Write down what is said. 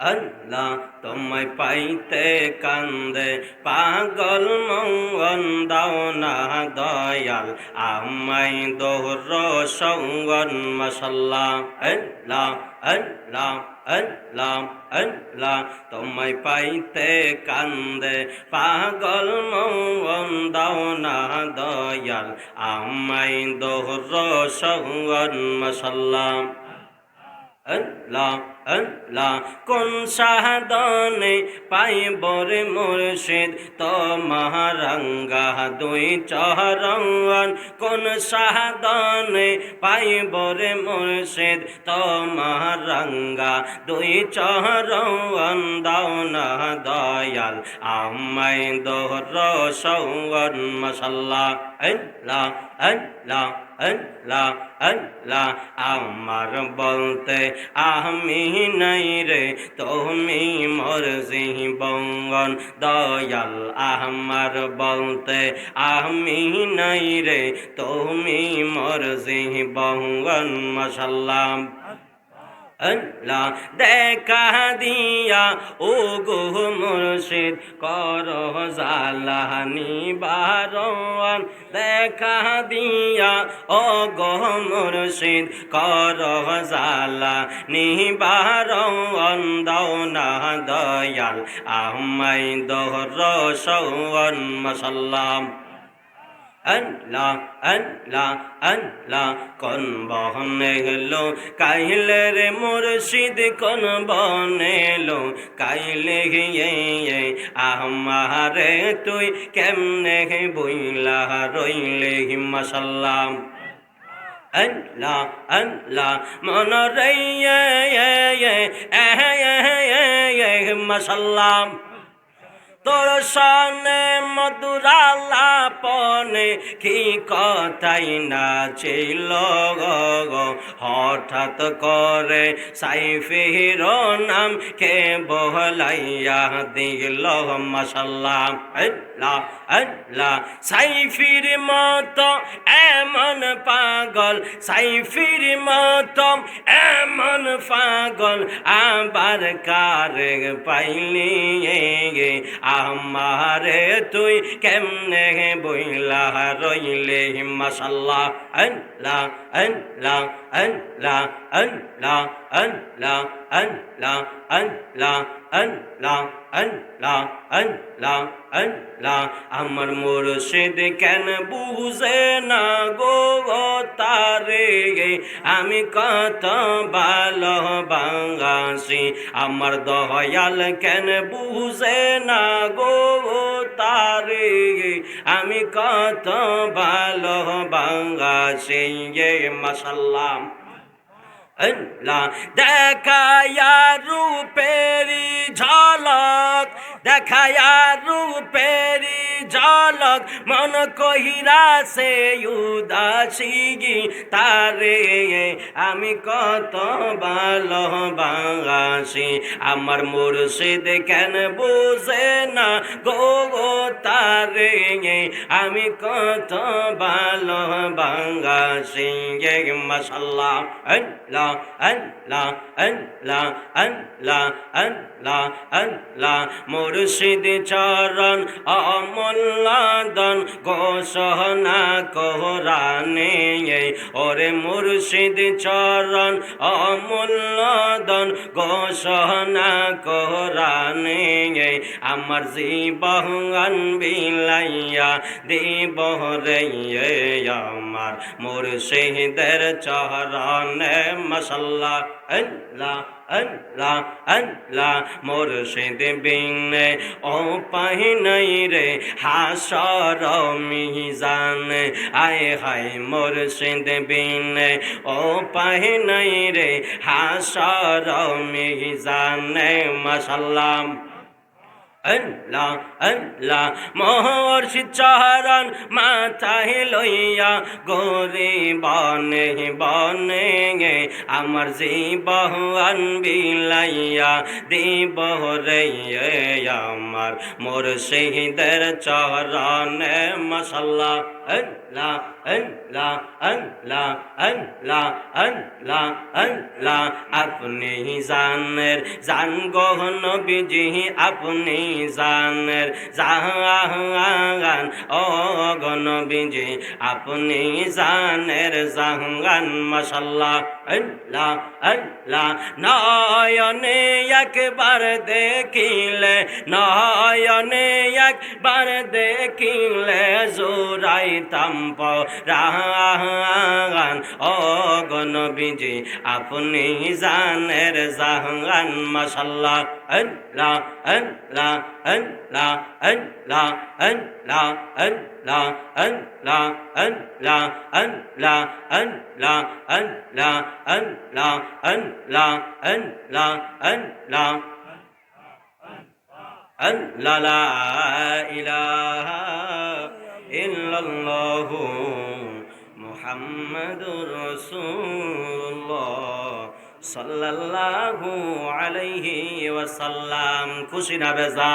আল্লাহ তোমায় পাইতে কান্দে, পাগল মঙ্গন দাও না দয়াল আমাই দোহর সঙ্গন মশাল্লা আল্লাহ আল্লাহ আল্লাহ আল্লাহ তোমায় পাইতে কান্দে, পাগল মঙ্গন দাও না দয়াল আমাই দোহর সঙ্গন মশাল্লা আল্লাহ আল্লাহ কোন সাহাদনে পাইব রে মুর্শিদ? তো মহারঙ্গা দুই চরঙ্গন কোন সাহাদনে পাইব রে মুর্শিদ? তো মহারঙ্গা দুই চরঙ্গন দাও না দয়াল আমাই দোহর সৌগন। মশাল্লা আল্লাহ আল্লাহ। আল্লাহ আল্লাহ, আমার বলতে আমি নাই রে, তুমি মোর বঙ্গন, দয়াল, আমার বলতে আমি নাই রে, তুমি মোর বঙ্গন মশাল্লাম আল্লাহ দেখা দিয়া ও গো মুর্শিদ, কর জালানি দেখা দিয়া ও গো মুর্শিদ, কর জালা নিবারণ দাও না দয়াল আমাই দহর সৌন আল্লাহ আল্লাহ আল্লাহ কোন বহনে গেলো? কাইলে রে মুর্শিদ কোন বনে এলো? কাইলে গিয়ে আমারে তুই কেমনে বইলা রইলে মশাল্লাম আল্লাহ আল্লাহ মন রে মশাল্লাম তোর সনে মধুরালাপনে কি কথাই না ছিল হঠাৎ করে সাইফির নাম কে বহলাইয়া দিল? মশাল্লাহ। আল্লাহ। সাইফির মতো এমন পাগল, সাইফির মতো এমন পাগল আবার কার পাইলি আমারে তুই কেমনে বইলা রইলে? মশাল্লাহ আল্লাহ আল্লাহ আল্লাহ আল্লাহ আল্লাহ আল্লাহ আল্লাহ আল্লাহ। আল্লাহ আল্লাহ আল্লাহ আমার মুর্শিদ কেন বুঝে না গো তারে? আমি কত ভালো বাঙ্গাসি আমার দয়াল কেন বুঝে না গো তারে? আমি কত ভালো বাঙ্গাসি মাসাল্লাম আল্লাহ। দেখায়া রূপেরি ঝলক দেখায়া রূপেরি ঝলক মন কহিরা সে উদাসী গি, তারে আমি কত ভালো বাঙাসি আমার মুর্শিদ কেন বুঝে না গো গো তারে আমি কত ভালো বাঙাসি মশাল্লাহ, আল্লাহ আল্লাহ আল্লাহ আল্লাহ আল্লাহ আল্লাহ। মুর্শিদ চরণ অমূল্যদন ঘোষণা কোরআনে ওরে মুর্শিদ চরণ অমূল্যদন ঘোষণা কোরআনে আমার জীবন বিলাইয়া দিব রে আমার মুর্শিদের চরণে মশাল্লা আল্লাহ আল্লাহ আল্লাহ। মুর্শিদ বিনে ও পাই নাই রে হাসর মিজান। আয় হাই মুর্শিদ বিনে ও পাই নাই রে হাসর মিজান মশাল্লাম আল্লাহ আল্লাহ মহর্ষি চরণ মাথায় লইয়া গোরে বনে বনে গে আমার জীবন বিলাইয়া দিব রে আমার মোর শহীদের চরণে মশাল্লাহ আল্লাহ আল্লাহ আল্লাহ আল্লাহ আল্লাহ আল্লাহ আপনি জানের জান গহন বিজি আপনি জানের জাহান ও বিজি আপনি জানের জাহান মাশাল্লাহ আল্লাহ আল্লাহ নয়নে একবার দেখিলে নয়নে একবার দেখিলে জোরাই তাম্প রাহান ও গণবিজি আপনি জানের জাহান মাশাল্লাহ আল্লাহ আল্লাহ আল্লাহ আল্লাহ আল্লাহ আল্লাহ আল্লাহ আল্লাহ আল্লাহ আল্লাহ আল্লাহ আল্লাহ আল্লাহ আল্লাহ আল্লাহ আল্লাহ লা ইলাহা ইল্লাল্লাহু মুহাম্মাদুর রাসূলুল্লাহ সাল্লাল্লাহু আলাইহি ওয়াসাল্লাম। খুশি না বেজা